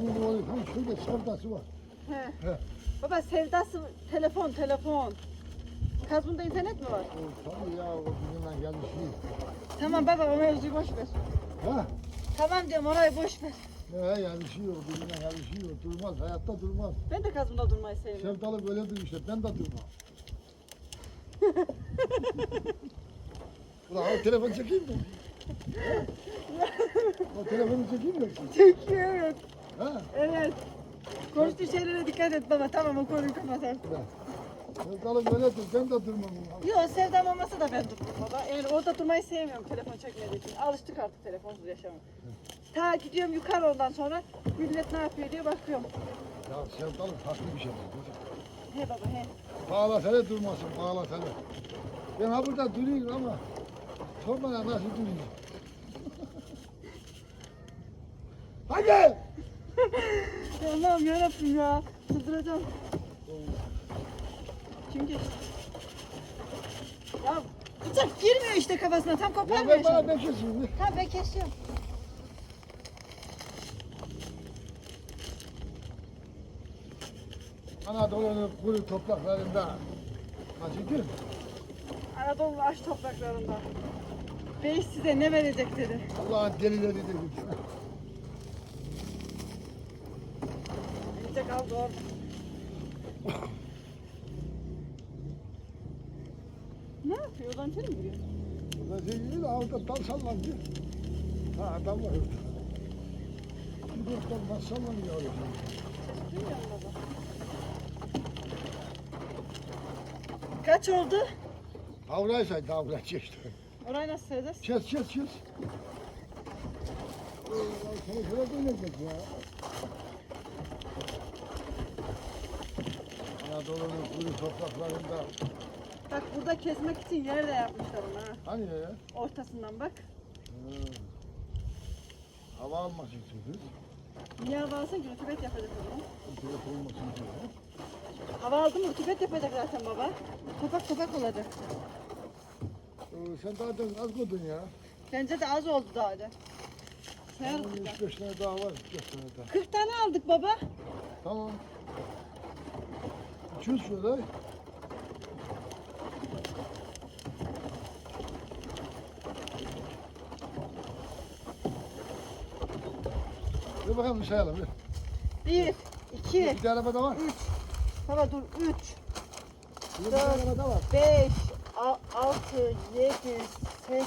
Şimdi oluyor. Tam şurada sevdası var. He. He. Baba sevdası telefon telefon. Kazbunda internet mi var? O, tabii ya o bizimle gelişiyor. Tamam baba o mevzuyu boş ver. Ha? Tamam diyorum orayı boş ver. Ne gelişiyor, bizimle gelişiyor. Durmaz, hayatta durmaz. Ben de kazbında durmayı seviyorum. Sevdalı böyledir işte, ben de durmam. Ulan o telefon çekeyim mi? O telefonu çekeyim mi? Çekiyor evet. Ha? Evet. Konuştuğu şeylere dikkat et baba. Tamam o konuyu kapatalım. Sevdalı böyledir, ben de durmam. Yok sevdam olmasa da ben durmam baba. Yani orada durmayı sevmiyorum telefon çekmediği için. Alıştık artık telefonsuz yaşama. Ta gidiyorum yukarı ondan sonra millet ne yapıyor diye bakıyorum. Ya sevdalı farklı bir şey. He baba he. Bağlasana durmasın, bağlasana. Ben ha burada duruyorum ama sorma ya nasıl duruyor. Hadi! Allah'ım yarabbim ya. Çıldıracağım. Kim geçti? Ya bıçak girmiyor işte kafasına. Tam Ya koparmıyor ben bana şimdi. ne kesin? Tamam ben kesiyorum. Anadolu'nun kuru topraklarında. Ki? Anadolu aç topraklarında. Bey size ne verecek dedi. Allah'ın delileri de Elinde kaldı orada. ne yapıyor? Oradan içeri mi giriyor? Burada şey değil de orada dal sallandı. Ha adam var orada. Oradan dal sallanıyor orada. Ses duymuyor musun? Kaç oldu? Avraysa davra çekti. Orayı nasıl sayacağız? Kes kes kes. Ulan Seni şöyle dönecek ya. Anadolu'nun kuru topraklarında. Bak burada kesmek için yer de yapmışlar ona ha. Hani ya? Ortasından bak. Hı. Hava almasın kız. Niye hava alsa ki rutubet yapacak o zaman. Telefon olmasın diye. Hava aldı mı rutubet yapacak zaten baba. Topak topak olacak. Ee, sen daha da az koydun ya. Bence de az oldu daha da. Sayarız Onun daha. 3-5 tane daha var. 5 tane daha. 40 tane aldık baba. Tamam. 200 şöyle. Dur bakalım bir sayalım. dur. 1, 2, Bir de arabada var. 3. Baba dur 3, Bir de arabada var. 5, 6, 7, 8,